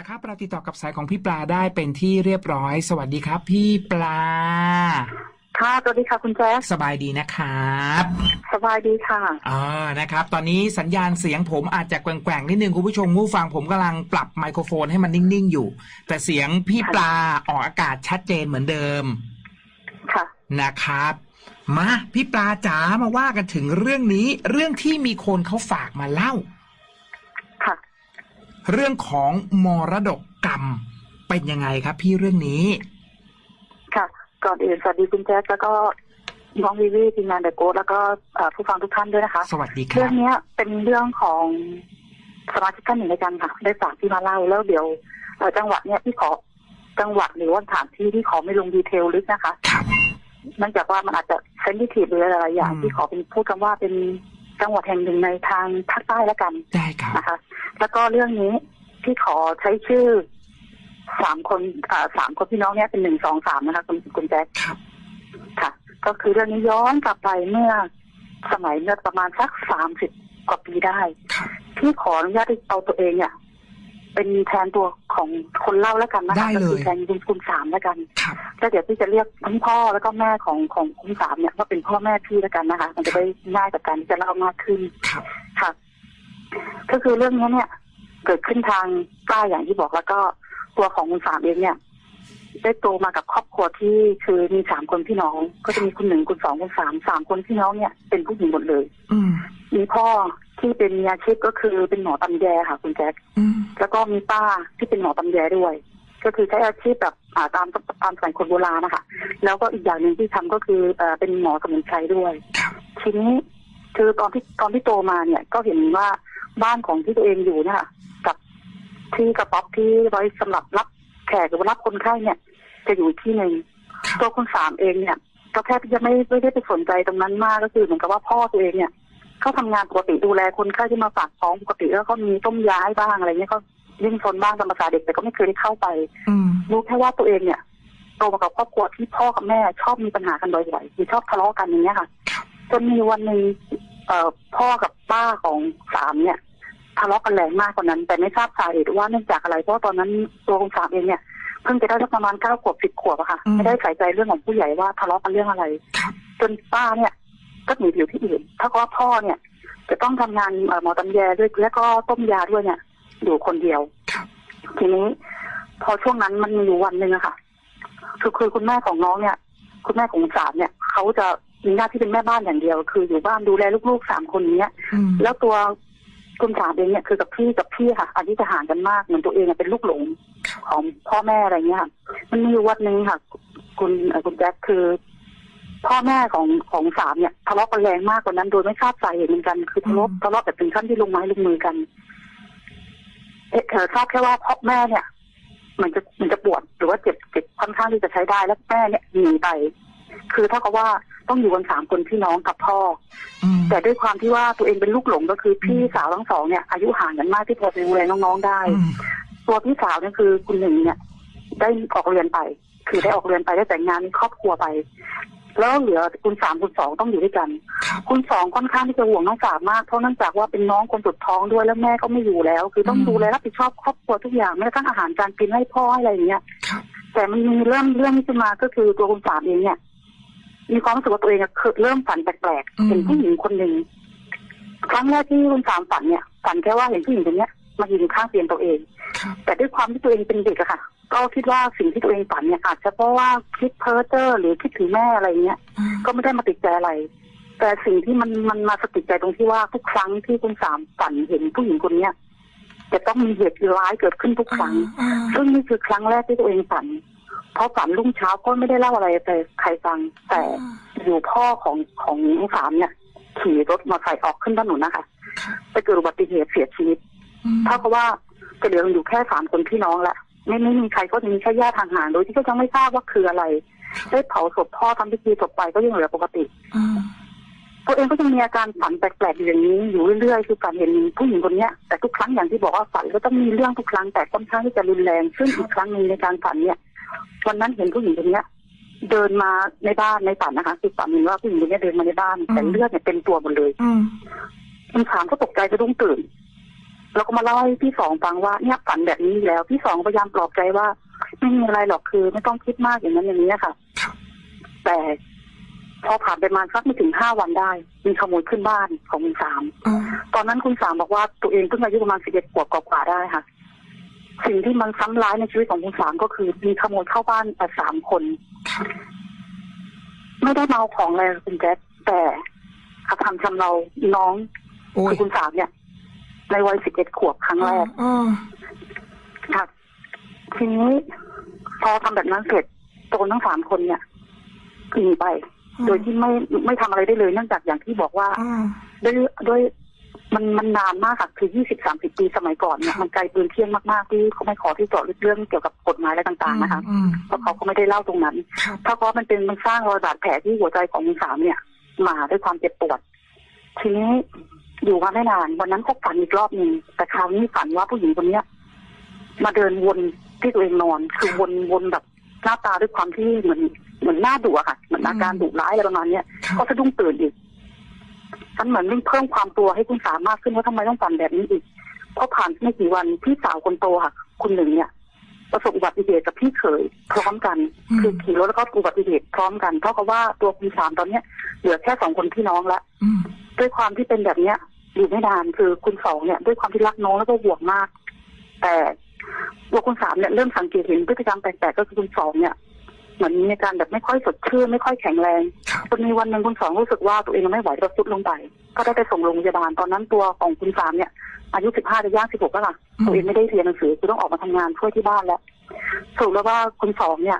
ละครับเราติดต่อกับสายของพี่ปลาได้เป็นที่เรียบร้อย สวัสดีครับ พี่ปลา ค่ะสวัสดีค่ะคุณแจ๊คสบายดีนะครับสบายดีค่ะอ่านะครับ ตอนนี้สัญญาณเสียงผมอาจจะแกว่งๆนิดนึงคุณผู้ชมผู้ฟังผมกำลังปรับไมโครโฟนให้มันนิ่งๆอยู่ แต่เสียงพี่ปลาออกอากาศชัดเจนเหมือนเดิมค่ะนะครับ มาพี่ปลาจ๋ามาว่ากันถึงเรื่องนี้ เรื่องที่มีคนเขาฝากมาเล่าค่ะ เรื่องของมรดกกรรมเป็นยังไงครับ พี่เรื่องนี้ ค่ะ ก่อนอื่นสวัสดีคุณแจ๊คแล้วก็น้องวิวีทีมงานเดอะโกแล้วก็เอ่อผู้ฟังทุกท่านด้วยนะคะ สวัสดีคเรื่รัอบงเนี้ยเป็นเรื่องของสมาชิกท่านหนึ่งในกันค่ะได้ฝากที่มาเล่าแล้วเดี๋ยวเอ่อจังหวัดเนี้ยที่ขอจังหวัดหรือว่าสถานที่ที่ขอไม่ลงดีเทลลึกนะคะครับเนื่องจากว่ามันอาจจะเซนซิทีฟหรืออะไรอย่างอืมที่ขอเป็นพูดกันว่าเป็น จังหวัดแห่งหนึ่งในทางภาคใต้แล้วกันได้ครับนะคะ แล้วก็เรื่องนี้ที่ขอใช้ชื่อสามคนอ่าสามคนพี่น้องเนี่ยเป็นหนึ่งสองสามนะคะคุณคุณแจ๊คครับค่ะ ก็คือเรื่องนี้ย้อนกลับไปเมื่อสมัยเมื่อประมาณสักสามสิบกว่าปีได้ครับที่ขออนุญาตที่เอาตัวเองเนี่ย เป็นแทนตัวของคนเล่าแล้วกันนะได้คะก็เลยคือแทนคุณคุณสามแล้วกันครับ แล้วเดี๋ยวพี่จะเรียกทั้งพ่อแล้วก็แม่ของของคุณสามเนี่ยว่าเป็นพ่อแม่พี่แล้วกันนะคะ มันจะได้ง่ายกับการที่จะเล่ามากขึ้น ครับ ค่ะ ก็คือเรื่องนี้เนี่ย เกิดขึ้นทางใต้อย่างที่บอกแล้วก็ตัวของคุณสามเองเนี่ย ได้โตมากับครอบครัวที่คือมีสามคนพี่น้อง ก็จะมีคุณหนึ่งคุณสองคุณสามสามคนพี่น้องเนี่ยเป็นผู้หญิงหมดเลย อืมมีพ่อที่เป็นมีอาชีพก็คือเป็นหมอตำแยค่ะ คุณแจ๊คอืมแล้วก็มีป้าที่เป็นหมอตำแยด้วย ก็คือใช้อาชีพแบบอ่าตามตามสายคนโบราณนะคะ แล้วก็อีกอย่างหนึ่งที่ทำก็คือเอ่อเป็นหมอสมุนไพรด้วยครับทีนี้คือตอนที่ตอนที่โตมาเนี่ย ก็เห็นว่าบ้านของที่ตัวเองอยู่เนะคะกับที่กระต๊อบที่ไว้สำหรับรับแขกหรือว่ารับคนไข้เนี่ย จะอยู่ที่หนึ่งครับตัวคุณสามเองเนี่ย ก็แทบจะไม่ไม่ได้ไปสนใจตรงนั้นมากก็คือเหมือนกับว่าพ่อตัวเองเนี่ยเขาทำงานปกติดูแลคนไข้ที่มาฝากท้องปกติแล้วก็มีต้มยาให้บ้างอะไรเงี้ยก็ยิ่งซนบ้างตามภาษาเด็กแต่ก็ไม่เคยได้เข้าไปอืมรู้แค่ว่าตัวเองเนี่ยโตมากับครอบครัวที่พ่อกับแม่ชอบมีปัญหากันบ่อยๆคือชอบทะเลาะกันอย่างเงี้ยค่ะครับจนมีวันหนึ่งเอ่อพ่อกับป้าของสามเนี่ยทะเลาะกันแรงมากกว่านั้น แต่ไม่ทราบสาเหตุว่าเนื่องจากอะไรเพราะว่าตอนนั้นตัวของสามเองเนี่ย เพิ่งจะได้สักประมาณเก้าขวบสิบขวบอะค่ะอืมไม่ได้ใส่ใจเรื่องของผู้ใหญ่ว่าทะเลาะกันเรื่องอะไรครับจนป้าเนี่ยก็หนีไปอยู่ที่อื่นถ้าว่าพ่อเนี่ย จะต้องทำงานเอ่อหมอตำแยด้วยแล้วก็ต้มยาด้วยเนี่ย อยู่คนเดียวครับทีนี้ พอช่วงนั้นมันมีอยู่วันหนึ่งอะค่ะคือคือคุณแม่ของน้องเนี่ย คุณแม่ของสามเนี่ยเขาจะมีหน้าที่เป็นแม่บ้านอย่างเดียว คืออยู่บ้านดูแลลูกๆสามคนเนี้ยอืมแล้วตัว คุณสามเองเนี่ยคือกับพี่กับพี่ค่ะอายุจะห่างกันมากเหมือนตัวเองอะเป็นลูกหลงครับของพ่อแม่อะไรเงี้ยค่ะมันมีอยู่วันหนึ่งค่ะ คุณเอ่อคุณแจ็คคือ พ่อแม่ของของสามเนี่ยทะเลาะกันแรงมากกว่านั้นโดยไม่ทราบสาเหตุเหมือนกันคือทะเลาะอืมทะเลาะแบบถึงขั้นที่ลงไม้ลงมือกันเอ๊ะเธอทราบแค่ว่าพ่อแม่เนี่ย มันจะมันจะปวดหรือว่าเจ็บเจ็บค่อนข้างที่จะใช้ได้แล้วแม่เนี่ยหนีไป คือถ้ากับว่าต้องอยู่กันสามคนพี่น้องกับพ่ออืมแต่ด้วยความที่ว่าตัวเองเป็นลูกหลงก็คือพี่สาวทั้งสองเนี่ยอายุห่างกันมากที่พอจะดูแลน้องๆได้อืมตัวพี่สาวเนี่ยคือคุณหนึ่งเนี่ย ได้ออกเรียนไป คือได้ออกเรียนไปได้แต่งงานมีครอบครัวไป แล้วเหลือคุณสามคุณสองต้องอยู่ด้วยกันครับคุณสองค่อนข้างที่จะห่วงน้องสามมากเพราะเนื่องจากว่าเป็นน้องคนสุดท้องด้วยแล้วแม่ก็ไม่อยู่แล้ว คือต้องอืมดูแลรับผิดชอบครอบครัวทุกอย่างแม้กระทั่งอาหารการกินให้พ่อให้อะไรอย่างเงี้ยครับแต่มันมีเรื่องเรื่องนี้ขึ้นมาก็คือตัวคุณสามเองเนี่ย มีความรู้สึกว่าตัวเองอะเคยเริ่มฝันแปลกอืมๆเห็นผู้หญิงคนหนึ่งครั้งแรกที่คุณสามฝันเนี่ยฝันแค่ว่าเห็นผู้หญิงคนเนี้ยมายืนข้างเตียงตัวเองครับแต่ด้วยความที่ตัวเองเป็นเด็กอะค่ะ ก็คิดว่าสิ่งที่ตัวเองฝันเนี่ยอาจจะเพราะว่าคิดเพ้อเจ้อหรือคิดถึงแม่อะไรเงี้ยอืมก็ไม่ได้มาติดใจอะไร แต่สิ่งที่มันมันมาสะกิดใจตรงที่ว่าทุกครั้งที่คุณสามฝันเห็นผู้หญิงคนเนี้ยจะต้องมีเหตุร้ายเกิดขึ้นทุกครั้งอ่าซึ่งนี่คือครั้งแรกที่ตัวเองฝันเพราะฝันรุ่งเช้าก็ไม่ได้เล่าอะไรไปใครฟัง แต่อยู่พ่อของของน้องสามเนี่ย ขี่รถมอเตอร์ไซค์ออกขึ้นถนนนะคะครับไปเกิดอุบัติเหตุเสียชีวิตอืมเท่ากับว่าจะเหลืออยู่แค่สามคนพี่น้องละไม่ไม่มีใครก็จะมีแค่ญาติห่างๆโดยที่ก็ยังไม่ทราบว่าคืออะไร ได้เผาศพพ่อทำพิธีศพไปก็ยังเหลือปกติอืมตัวเองก็ยังมีอาการฝันแปลกๆอยู่อย่างนี้อยู่เรื่อยๆคือฝันเห็นผู้หญิงคนเนี้ยแต่ทุกครั้งอย่างที่บอกว่าฝันก็ต้องมีเรื่องทุกครั้งแต่ค่อนข้างที่จะรุนแรง ซึ่งอีกครั้งหนึ่งในการฝันเนี่ย วันนั้นเห็นผู้หญิงคนเนี้ยเดินมาในบ้านในฝันนะคะคือฝันเห็นว่าผู้หญิงคนเนี้ยเดินมาในบ้านแต่เลือดเนี่ยเต็มตัวหมดเลยอืมคุณถามก็ตกใจจะรุ่งตื่นแล้วก็มาเล่าให้พี่สองฟังว่าเนี่ยฝันแบบนี้อีกแล้ว พี่สองพยายามปลอบใจว่าไม่มีอะไรหรอกคือ ไม่ต้องคิดมากอย่างนั้นอย่างนี้ค่ะครับแต่พอผ่านไปประมาณสักไม่ถึงห้าวันได้ มีขโมยขึ้นบ้านของคุณสามอ๋อตอนนั้นคุณสามบอกว่าตัวเองเพิ่งอายุประมาณสิบเอ็ดขวบกว่าๆได้ค่ะ สิ่งที่มันซ้ำร้ายในชีวิตของคุณสามก็คือ มีขโมยเข้าบ้านแต่สามคนครับไม่ได้เมาของอะไรคุณแจ๊คแต่กระทำชำเราน้องโอ้ยคือคุณสามเนี่ย ในวัยสิบเอ็ดขวบครั้งแรกอ๋อค่ะทีนี้พอทำแบบนั้นเสร็จโจรทั้งสามคนเนี่ยหนีไป โดยที่ไม่ไม่ทำอะไรได้เลยเนื่องจากอย่างที่บอกว่าอ๋อด้วยด้วย มันมันนานมากค่ะคือยี่สิบสามสิบปีสมัยก่อนเนี่ยมันไกลปืนเที่ยงมากๆที่เขาไม่ขอที่เจาะลึกเรื่องเกี่ยวกับกฎหมายอะไรต่างๆนะคะอืมเพราะเขาก็ไม่ได้เล่าตรงนั้นครับถ้าเพราะมันเป็นมันสร้างรอยบาดแผลที่หัวใจของคุณสามเนี่ย มาด้วยความเจ็บปวด ทีนี้อยู่มาไม่นาน วันนั้นก็ฝันอีกรอบหนึ่งแต่คราวนี้ฝันว่าผู้หญิงคนเนี้ยมาเดินวนที่ตัวเองนอน คือวนวนแบบหน้าตาด้วยความที่เหมือนเหมือนหน้าดุอะค่ะเหมือนอาการดุร้ายอะไรประมาณเนี้ยครับก็สะดุ้งตื่นอีก ฉันเหมือนยิ่งเพิ่มความตัวให้คุณสามมากขึ้นว่าทำไมต้องฝันแบบนี้อีกเพราะผ่านไม่กี่วันพี่สาวคนโตค่ะ คุณหนึ่งเนี่ยประสบอุบัติเหตุกับพี่เขยพร้อมกัน คือขี่รถแล้วก็อุบัติเหตุพร้อมกันเท่ากับว่าตัวคุณสามตอนเนี้ยเหลือแค่สองคนพี่น้องละด้วยความที่เป็นแบบเนี้ยอยู่ไม่นานคือคุณสองเนี่ย ด้วยความที่รักน้องแล้วก็ห่วงมาก แต่ตัวคุณสามเนี่ยเริ่มสังเกตเห็นพฤติกรรมแปลกๆก็คือคุณสองเนี่ย เหมือนมีอาการแบบไม่ค่อยสดชื่นไม่ค่อยแข็งแรงครับจนมีวันหนึ่งคุณสองรู้สึกว่าตัวเองไม่ไหวก็สุดลงไป ก็ได้ไปส่งโรงพยาบาลตอนนั้นตัวของคุณสามเนี่ย อายุสิบห้าจะย่างสิบหกแล้วค่ะอืมตัวเองไม่ได้เรียนหนังสือคือต้องออกมาทำงานช่วยที่บ้านแล้วสรุปแล้วว่าคุณสองเนี่ย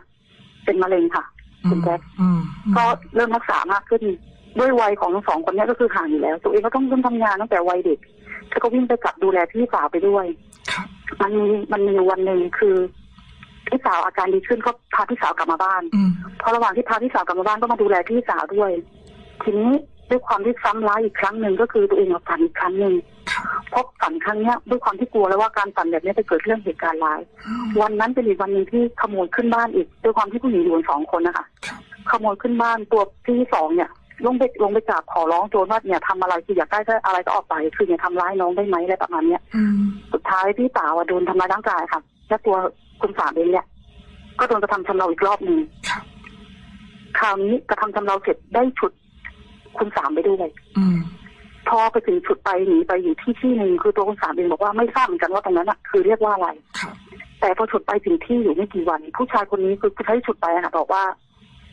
เป็นมะเร็งค่ะคุณแจ๊คอืมก็เริ่มรักษามากขึ้นด้วยวัยของทั้งสองคนเนี้ก็คือห่างอยู่แล้ว ตัวเองก็ต้องเริ่มทำงานตั้งแต่วัยเด็กแล้วก็วิ่งไปกลับดูแลพี่สาวไปด้วยครับมันมีมันมีวันหนึ่งคือ พี่สาวอาการดีขึ้นก็พาพี่สาวกลับมาบ้านอืมพอระหว่างที่พาพี่สาวกลับมาบ้านก็มาดูแลพี่สาวด้วย ทีนี้ด้วยความที่ซ้ำร้ายอีกครั้งหนึ่งก็คือตัวเองมาฝันอีกครั้งหนึ่งครับเพราะฝันครั้งเนี้ยด้วยความที่กลัวแล้วว่าการฝันแบบนี้จะเกิดเรื่องเหตุการณ์ร้ายอืมวันนั้นเป็นอีกวันหนึ่งที่ขโมยขึ้นบ้านอีก ด้วยความที่ผู้หญิงอยู่กันสองคนนะคะครับขโมยขึ้นบ้านตัวพี่สองเนี่ยลงไปลงไปกราบขอร้องโจรว่าเนี่ยทำอะไรคืออยากได้ก็อะไรก็ออกไปคืออย่าทำร้ายน้องได้ไหมอะไรประมาณเนี้ยอืมสุดท้ายพี่สาวอะโดนทำร้ายร่างกายค่ะและตัว คุณสามเองเนี่ย ก็โดนกระทำชำเราอีกรอบหนึ่งครับคราวนี้กระทำชำเราเสร็จได้ฉุด คุณสามไปด้วยอืมพอไปถึงฉุดไปหนีไปอยู่ที่ที่หนึ่งคือตัวคุณสามเองบอกว่าไม่ทราบเหมือนกันว่าตรงนั้นอะคือเรียกว่าอะไรครับแต่พอฉุดไปถึงที่อยู่ไม่กี่วัน ผู้ชายคนนี้คือผู้ชายที่ฉุดไปอะค่ะบอกว่า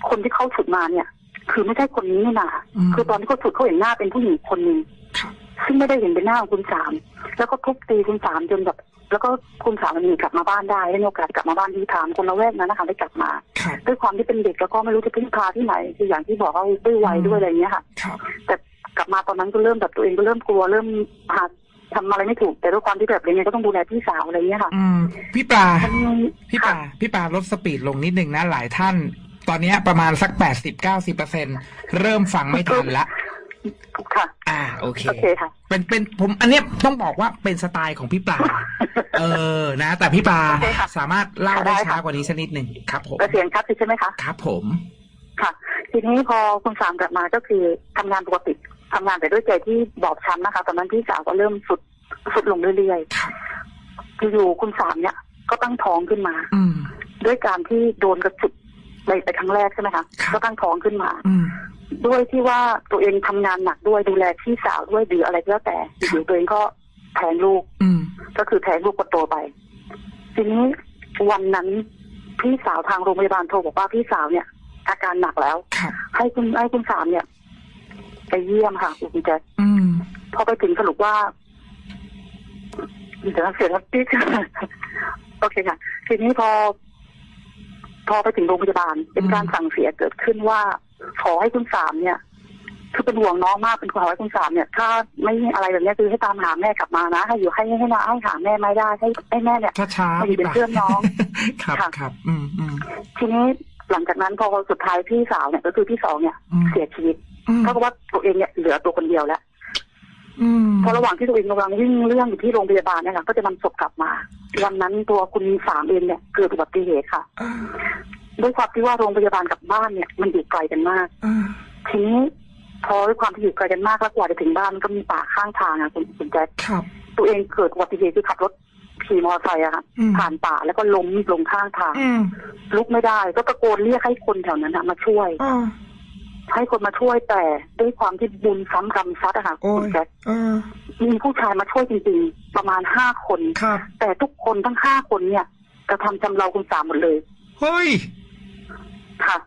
คนที่เขาฉุดมาเนี่ย คือไม่ใช่คนนี้นี่นาอืมคือตอนที่เขาฉุดเขาเห็นหน้าเป็นผู้หญิงคนหนึ่งครับซึ่งไม่ได้เห็นเป็นหน้าของคุณสามแล้วก็ทุบตีคุณสามจนแบบ แล้วก็คุณสามมันหนีกลับมาบ้านได้ได้มีโอกาสกลับมาบ้านที่ถามคนละแวกนั้นนะคะได้กลับมาครับด้วยความที่เป็นเด็กแล้วก็ไม่รู้จะพึ่งพาที่ไหนคืออย่างที่บอกว่าด้วยวัยด้วยอะไรอย่างเงี้ยค่ะครับแต่กลับมาตอนนั้นก็เริ่มแบบตัวเองก็เริ่มกลัวเริ่มหาทำอะไรไม่ถูก แต่ด้วยความที่แบบอะไรเงี้ยก็ต้องดูแลพี่สาวอะไรเงี้ยค่ะอืมพี่ปลามันมีพี่ปลาค่ะพี่ปลาลดสปีดลงนิดนึงนะหลายท่าน ตอนเนี้ยประมาณสักแปดสิบเก้าสิบเปอร์เซ็นเริ่มฟังไม่ทันละ ค่ะ อ่า โอเค โอเคค่ะ เป็นเป็นผมอันเนี้ยต้องบอกว่าเป็นสไตล์ของพี่ปลา เออนะ แต่พี่ปลาโอเคค่ะ สามารถเล่าได้ได้ค่ะช้ากว่านี้สักนิดหนึ่งครับผมแต่เสียงชัดใช่ไหมคะ ครับผม ค่ะ ทีนี้พอคุณสามกลับมาก็คือทำงานปกติทำงานแต่ด้วยใจที่บอบช้ำนะคะตอนนั้นพี่สาวก็เริ่มสุดสุดลงเรื่อยครับ ๆอยู่ๆคุณสามเนี่ยก็ตั้งท้องขึ้นมา อืม ด้วยการที่โดนกระจุดไปไปครั้งแรกใช่ไหมคะครับ ก็ตั้งท้องขึ้นมา อืม ด้วยที่ว่าตัวเองทำงานหนักด้วยดูแลพี่สาวด้วยหรืออะไรก็แล้วแต่อยู่ๆตัวเองก็แทงลูกอืมก็คือแทงลูกคนโตไป ทีนี้วันนั้นพี่สาวทางโรงพยาบาลโทรบอกว่าพี่สาวเนี่ย อาการหนักแล้วครับให้คุณให้คุณสามเนี่ย ไปเยี่ยมค่ะคุณแจ๊คอืมพอไปถึงสรุปว่าเดี๋ยวนะเสียงครับพี่โอเคค่ะ ทีนี้พอ พอไปถึงโรงพยาบาลเป็นการสั่งเสียเกิดขึ้นว่า ขอให้คุณสามเนี่ย คือเป็นห่วงน้องมากเป็นขอให้คุณสามเนี่ย ถ้าไม่อะไรแบบเนี้ยคือให้ตามหาแม่กลับมานะให้อยู่ให้ให้มาให้หาแม่ไม่ได้ให้ให้แม่เนี่ยช้าช้าๆมาอยู่พี่เป็นปลาเพื่อนน้องครับค่ะครับ อืมอืมทีนี้หลังจากนั้นพอสุดท้ายพี่สาวเนี่ยก็คือพี่สองเนี่ยอืมเสียชีวิตอืมเท่ากับว่าตัวเองเนี่ยเหลือตัวคนเดียวแล้วอืมพอระหว่างที่ตัวเองกำลังวิ่งเรื่องอยู่ที่โรงพยาบาลเนี่ยค่ะก็จะนำศพกลับมา วันนั้นตัวคุณสามเองเนี่ยเกิดอุบัติเหตุค่ะอ่า ด้วยความที่ว่าโรงพยาบาลกับบ้านเนี่ย มันอยู่ไกลกันมากอ่าทีนี้พอด้วยความที่อยู่ไกลกันมากแล้วกว่าจะถึงบ้านมันก็มีป่าข้างทางอะคุณคุณแจ๊คครับตัวเองเกิดอุบัติเหตุคือขับรถขี่มอเตอร์ไซค์อะค่ะอืมผ่านป่าแล้วก็ล้มลงข้างทางอืมลุกไม่ได้ ก็ตะโกนเรียกให้คนแถวนั้นนะมาช่วยอ่าให้คนมาช่วยแต่ด้วยความที่บุญซ้ำกรรมซัดอะค่ะโอ้คุณยแจ็คเออมีผู้ชายมาช่วยจริง ๆ ประมาณห้าคนครับแต่ทุกคนทั้งห้าคนเนี่ยกระทำจำเราคุณสามหมดเลยเฮ้ย ค่ะ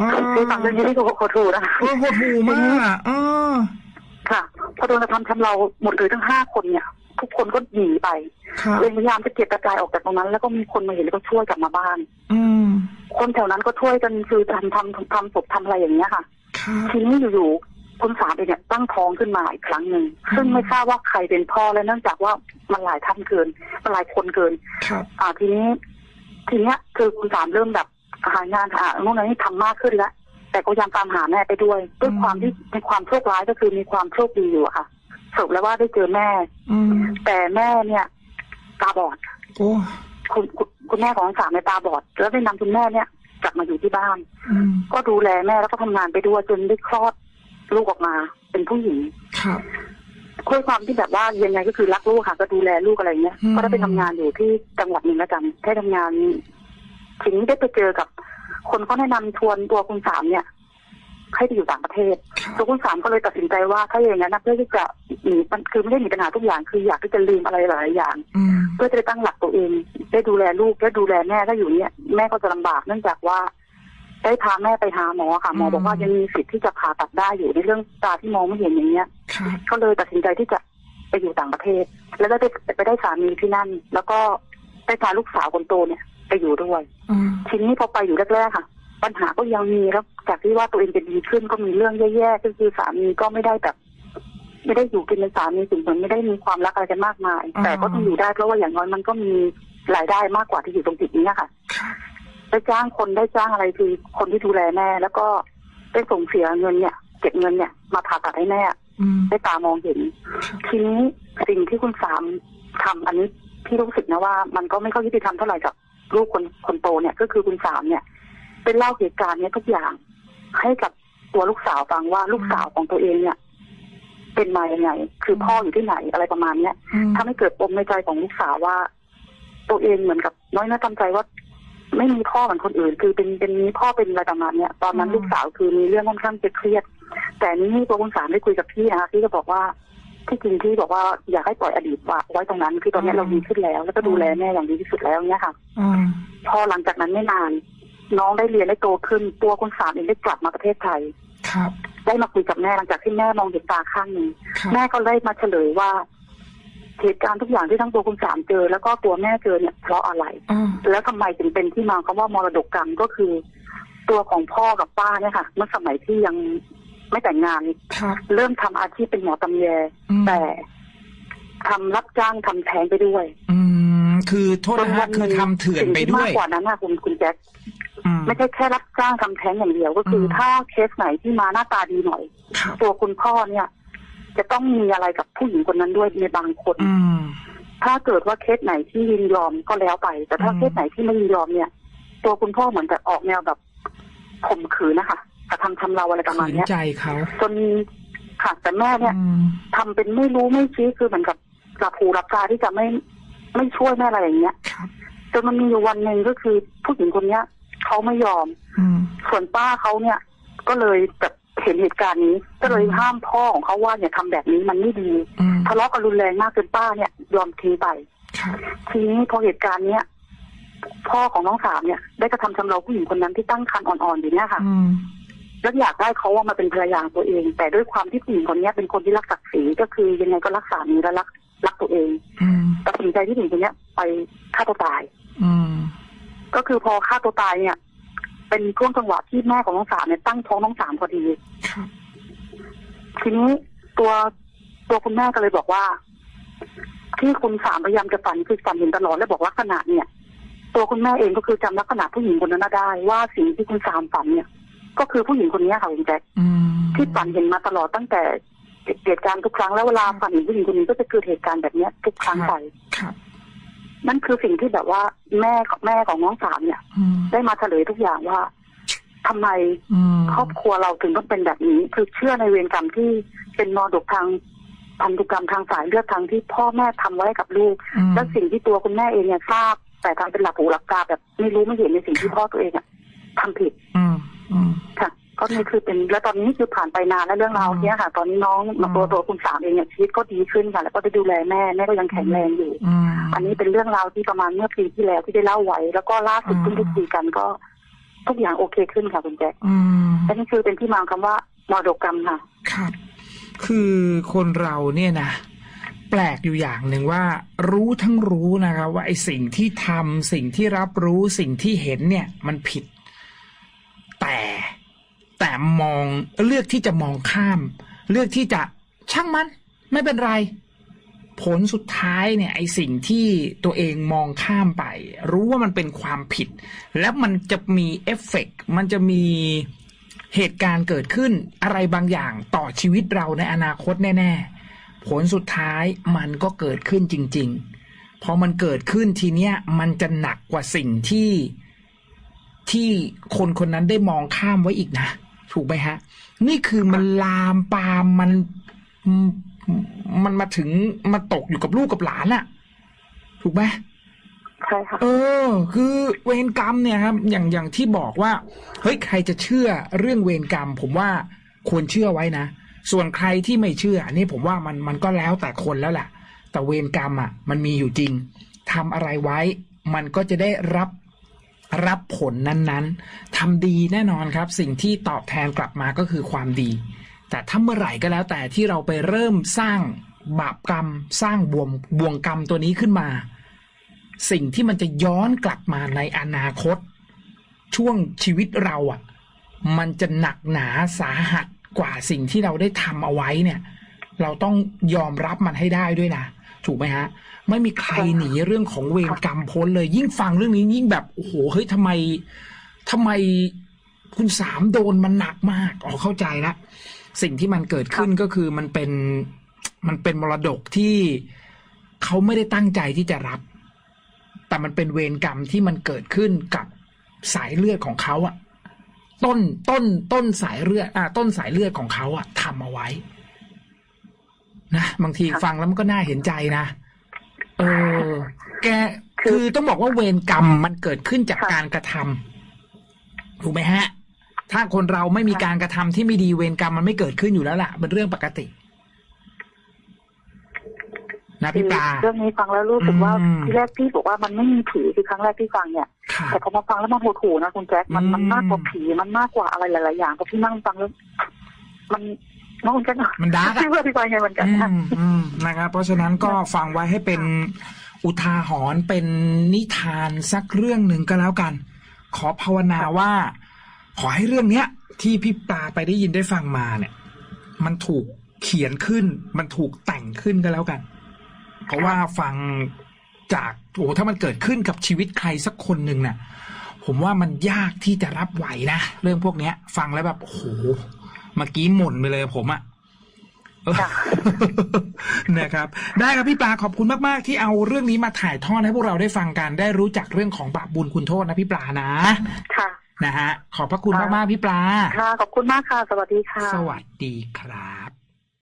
อ่าคือฟังเรื่องนี้ที่ขอโทษนะคะโอ้โหดหูมากเออค่ะ พอโดนกระทำชำเราหมดเลยทั้งห้าคนเนี่ย ทุกคนก็หนีไปครับเลยพยายามจะเก็บกระจายออกจากตรงนั้น แล้วก็มีคนมาเห็นแล้วก็ช่วยกลับมาบ้านอืมคนแถวนั้นก็ช่วยกันคือทำทำทำทำศพทำอะไรอย่างเงี้ยค่ะครับทีนี้อยู่ๆคุณสามเองเนี่ยตั้งท้องขึ้นมาอีกครั้งหนึ่งซึ่งไม่ทราบว่าใครเป็นพ่อและเนื่องจากว่ามันหลายท่านเกินมันหลายคนเกินครับอ่าทีนี้ ทีเนี้ยคือคุณสามเริ่มแบบ หางานหาโน่นนั่นนี่ทำมากขึ้นแล้วแต่ก็ยังตามหาแม่ไปด้วยด้วยความที่ในความโชคร้ายก็คือมีความโชคดีอยู่อะค่ะสรุปแล้วว่าได้เจอแม่อืมแต่แม่เนี่ยตาบอดโอ้คุณคุณคุณแม่ของน้องสามในยตาบอด แล้วได้นำคุณแม่เนี่ยกลับมาอยู่ที่บ้านอืมก็ดูแลแม่แล้วก็ทำงานไปด้วยจนได้คลอดลูกออกมา เป็นผู้หญิงครับด้วยความที่แบบว่ายังไงก็คือรักลูกค่ะ ก็ดูแลลูกอะไรเงี้ยอืมก็ได้ไปทำงานอยู่ที่จังหวัดหนึ่งแล้วกันได้ทำงาน ทีนี้ได้ไปเจอกับ คนเขาแนะนำชวนตัวคุณสามเนี่ยให้ไปอยู่ต่างประเทศครับตัวคุณสามก็เลยตัดสินใจว่าถ้าอย่างนั้นนะเพื่อที่จะหนีมันคือไม่ได้หนีปัญหาทุกอย่างคืออยากที่จะลืมอะไรหลายๆอย่างอืมเพื่อจะได้ตั้งหลักตัวเอง ได้ดูแลลูกได้ดูแลแม่ถ้าอยู่เนี่ยแม่ก็จะลำบากเนื่องจากว่า ได้พาแม่ไปหาหมอค่ะหมอบอกว่ายังมีสิทธิ์ที่จะผ่าตัดได้อยู่ในเรื่องตาที่มองไม่เห็นอย่างเงี้ยครับก็เลยตัดสินใจที่จะไปอยู่ต่างประเทศ แล้วก็ได้ไปได้สามีที่นั่น แล้วก็ได้พาลูกสาวคนโตเนี่ย ไปอยู่ด้วยอืมทีนี้พอไปอยู่แรกๆค่ะ ปัญหาก็ยังมีแล้วจากที่ว่าตัวเองจะดีขึ้นก็มีเรื่องแย่ๆก็คือสามีก็ไม่ได้แบบไม่ได้อยู่กินเป็นสามีถึงเหมือนไม่ได้มีความรักอะไรกันมากมาย แต่ก็ต้องอยู่ได้เพราะว่าอย่างน้อยมันก็มีรายได้มากกว่าที่อยู่ตรงจุดนี้ค่ะครับได้จ้างคนได้จ้างอะไรคือคนที่ดูแลแม่ แล้วก็ได้ส่งเสียเงินเนี่ยเก็บเงินเนี่ย มาผ่าตัดให้แม่อืมได้ตามองเห็น ทีนี้สิ่งที่คุณสามทำอันนี้พี่รู้สึกนะว่า มันก็ไม่ค่อยยุติธรรมเท่าไหร่กับ ลูกคนคนโตเนี่ย ก็คือคุณสามเนี่ยเป็นเล่าเหตุการณ์เนี้ยทุกอย่าง ให้กับตัวลูกสาวฟังว่าลูกสาวของตัวเองเนี่ย เป็นมายังไง คือพ่ออยู่ที่ไหนอะไรประมาณเนี้ยอืมทำให้เกิดปมในใจของลูกสาวว่า ตัวเองเหมือนกับน้อยหน้าตำใจว่าไม่มีพ่อเหมือนคนอื่น คือเป็นเป็นมีพ่อเป็นอะไรประมาณเนี้ยตอนนั้นลูกสาวคือมีเรื่องค่อนข้างจะเครียด แต่นี่ตัวคุณสามได้คุยกับพี่นะคะพี่ก็บอกว่า ที่จริงพี่บอกว่าอยากให้ปล่อยอดีตไว้ตรงนั้น คือตอนนี้เราดีขึ้นแล้ว แล้วก็ดูแลแม่อย่างดีที่สุดแล้วเนี่ยค่ะอืมพอหลังจากนั้นไม่นาน น้องได้เรียนได้โตขึ้นตัวคุณสามเองได้กลับมาประเทศไทยครับได้มาคุยกับแม่หลังจากที่แม่มองเห็นตาข้างหนึ่งครับแม่ก็ได้มาเฉลยว่าเหตุการณ์ทุกอย่างที่ทั้งตัวคุณสามเจอ แล้วก็ตัวแม่เจอเนี่ยเพราะอะไรอืมแล้วทำไมถึงเป็นที่มาคำว่ามรดกกรรมก็คือ ตัวของพ่อกับป้าเนี่ยค่ะเมื่อสมัยที่ยัง ไม่แต่งงานครับเริ่มทำอาชีพเป็นหมอตำแยอืมแต่ทำรับจ้างทำแท้งไปด้วย อืมคือโทษนะฮะจคือทำเถื่อนไปสิ่งที่ด้วมายกกว่านั้นนะคุณคุณแจ็คอืมไม่ใช่แค่รับจ้างทำแท้งอย่างเดียว ก็คืออมถ้าเคสไหนที่มาหน้าตาดีหน่อยครับตัวคุณพ่อเนี่ย จะต้องมีอะไรกับผู้หญิงคนนั้นด้วยในบางคนอืมถ้าเกิดว่าเคสไหนที่ยินยอมก็แล้วไป แต่ถ้าอืมเคสไหนที่ไม่ยินยอมเนี่ย ตัวคุณพ่อเหมือนจะออกแนวแบบข่มขืนนะคะ กระทำชำเราอะไรประมาณขืนเนี้ย ใจเขาจนค่ะแต่แม่เนี่ยอืมทำเป็นไม่รู้ไม่ชี้คือเหมือนกับรับผูรับตาที่จะไม่ไม่ช่วยแม่อะไรอย่างเงี้ยครับ จนมันมีอยู่วันหนึ่งก็คือผู้หญิงคนเนี้ยเขาไม่ยอม อืม ส่วนป้าเขาเนี่ย ก็เลยแบบเห็นเหตุการณ์นี้ ก็เลยอืม ห้ามพ่อของเขาว่าอย่าทำแบบนี้มันไม่ดีอืมทะเลาะกันรุนแรงมากจนป้าเนี่ย ยอมทิ้งไป ครับทีนี้พอเหตุการณ์เนี้ยพ่อของน้องสามเนี่ย ได้กระทำชำเราผู้หญิงคนนั้นที่ตั้งครรภ์อ่อนๆอยู่เนี่ยค่ะ อืม แล้วอยากได้เขาว่ามาเป็นภรรยาของตัวเอง แต่ด้วยความที่ผู้หญิงคนเนี้ยเป็นคนที่รักศักดิ์ศรีก็คือยังไงก็รักสามีและรักรักตัวเองอืมตัดสินใจที่ผู้หญิงคนเนี้ยไปฆ่าตัวตาย อืมก็คือพอฆ่าตัวตายเนี่ย เป็นช่วงจังหวะที่แม่ของน้องสามเนี่ยตั้งท้องน้องสามพอดีครับทีนี้ตัวตัวคุณแม่ก็เลยบอกว่า ที่คุณสามพยายามจะฝันคือฝันเห็นตลอดและบอกลักษณะเนี่ย ตัวคุณแม่เองก็คือจำลักษณะผู้หญิงคนนั้นน่ะได้ ว่าสิ่งที่คุณสามฝันเนี่ย ก็คือผู้หญิงคนนี้ค่ะคุณแจ็คอืมที่ฝันเห็นมาตลอดตั้งแต่เหตุการณ์ทุกครั้งแล้วเวลาฝันเห็นผู้หญิงคนนี้ก็จะเกิดเหตุการณ์แบบเนี้ย ทุกครั้งไปครับนั่นคือสิ่งที่แบบว่าแม่ของแม่ของน้องสามเนี่ยอืมได้มาเฉลยทุกอย่างว่าทำไมอืมครอบครัวเราถึงต้องเป็นแบบนี้ คือเชื่อในเวรกรรมที่เป็นมรดกทางพันธุกรรมทางสายเลือดทางที่พ่อแม่ทำไว้กับลูกอืมและสิ่งที่ตัวคุณแม่เองเนี่ยทราบ แต่การเป็นหลักหูหลักตาแบบไม่รู้ไม่เห็นในสิ่งที่พ่อตัวเองอะทำผิดอืมอืม ค่ะก็นี่คือเป็นแล้วตอนนี้คือผ่านไปนานแล้วเรื่องราวอืมเนี้ยค่ะ ตอนนี้น้องอืมตัวตัวคุณสามเองเนี่ยชีวิตก็ดีขึ้นค่ะ แล้วก็ได้ดูแลแม่แม่ก็ยังแข็งแรงอยู่อืมอันนี้เป็นเรื่องราวที่ประมาณเมื่อปีที่แล้วที่ได้เล่าไว้ แล้วก็ล่าสุดอืมเพิ่งได้คุยกันก็ ทุกอย่างโอเคขึ้นค่ะคุณแจ๊คอืมและนี่คือเป็นที่มาของคำว่ามรดกกรรมค่ะครับคือคนเราเนี่ยนะแปลกอยู่อย่างหนึ่งว่ารู้ทั้งรู้นะครับว่าไอ้สิ่งที่ทำสิ่งที่รับรู้สิ่งที่เห็นเนี่ย มันผิด แต่แต่มองเลือกที่จะมองข้าม เลือกที่จะช่างมัน ไม่เป็นไร ผลสุดท้ายเนี่ยไอสิ่งที่ตัวเองมองข้ามไป รู้ว่ามันเป็นความผิด แล้วมันจะมีเอฟเฟกต์มันจะมีเหตุการณ์เกิดขึ้นอะไรบางอย่างต่อชีวิตเราในอนาคตแน่ ๆ ผลสุดท้ายมันก็เกิดขึ้นจริง ๆ พอมันเกิดขึ้นทีเนี้ยมันจะหนักกว่าสิ่งที่ ที่คนคนนั้นได้มองข้ามไว้อีกนะ ถูกไหมฮะ นี่คือมันลามปามมันอืมมันมาถึงมาตกอยู่กับลูกกับหลานอะถูกไหมใช่ค่ะเออ คือเวรกรรมเนี่ยครับ อย่างอย่างที่บอกว่า เฮ้ยใครจะเชื่อเรื่องเวรกรรม ผมว่าควรเชื่อไว้นะ ส่วนใครที่ไม่เชื่ออันนี้ผมว่ามันมันก็แล้วแต่คนแล้วแหละแต่เวรกรรมอะ มันมีอยู่จริงทำอะไรไว้ มันก็จะได้รับ รับผลนั้นๆทำดีแน่นอนครับ สิ่งที่ตอบแทนกลับมาก็คือความดี แต่ถ้าเมื่อไหร่ก็แล้วแต่ที่เราไปเริ่มสร้างบาปกรรม สร้างบ่วมบ่วงกรรมตัวนี้ขึ้นมา สิ่งที่มันจะย้อนกลับมาในอนาคต ช่วงชีวิตเราอะ มันจะหนักหนาสาหัสกว่าสิ่งที่เราได้ทำเอาไว้เนี่ย เราต้องยอมรับมันให้ได้ด้วยนะ ถูกไหมฮะ ไม่มีใครหนีเรื่องของเวรกรรมพ้นเลย ยิ่งฟังเรื่องนี้ยิ่งแบบโอ้โหเฮ้ยทำไมทำไมคุณสามโดนมันหนักมากอ๋อเข้าใจละสิ่งที่มันเกิดขึ้นก็คือมันเป็นมันเป็นมรดกที่เขาไม่ได้ตั้งใจที่จะรับ แต่มันเป็นเวรกรรมที่มันเกิดขึ้นกับสายเลือดของเขาอะต้นต้นต้นสายเลือดอ่าต้นสายเลือดของเขาอะทำเอาไว้ นะบางทีค่ะฟังแล้วมันก็น่าเห็นใจนะเออ แกคือคือต้องบอกว่าเวรกรรมมันเกิดขึ้นจากค่ะการกระทำถูกไหมฮะ ถ้าคนเราไม่มีค่ะการกระทำที่ไม่ดีเวรกรรมมันไม่เกิดขึ้นอยู่แล้วล่ะเป็นเรื่องปกตินะพี่ปลาเรื่องนี้ฟังแล้วรู้สึกว่าอืมที่แรกพี่บอกว่ามันไม่มีผีคือครั้งแรกที่ฟังเนี่ยค่ะแต่พอมาฟังแล้วมันโหดหูนะคุณแจ๊คมันอืมมันมากกว่าผีมันมากกว่าอะไรหลายๆอย่างพอพี่นั่งฟังแล้วมัน น้องคุณแจ๊คมันดาร์กอะพี่ว่าอธิบายไงเหมือนกันอืนะมอืมนะครับเพราะฉะนั้นก็ฟังไว้ให้เป็นอุทาหรณ์เป็นนิทานสักเรื่องหนึ่งก็แล้วกัน ขอภาวนาว่า ขอให้เรื่องเนี้ย ที่พี่ปลาไปได้ยินได้ฟังมาเนี่ย มันถูกเขียนขึ้น มันถูกแต่งขึ้นก็แล้วกัน เพราะว่าฟังจากโอ้โหถ้ามันเกิดขึ้นกับชีวิตใครสักคนหนึ่งเนี่ยผมว่ามันยากที่จะรับไหวนะเรื่องพวกเนี้ย ฟังแล้วแบบโอ้โห เมื่อกี้หม่นไปเลยผมอะเออค่ะนะครับ ได้ครับพี่ปลาขอบคุณมาก ๆ ที่เอาเรื่องนี้มาถ่ายทอดให้พวกเราได้ฟังกัน ได้รู้จักเรื่องของบาปบุญคุณโทษนะพี่ปลานะ ค่ะ นะฮะ ขอบพระคุณค่ะมาก ๆ พี่ปลา ค่ะ ขอบคุณมากค่ะ สวัสดีค่ะ สวัสดีครับ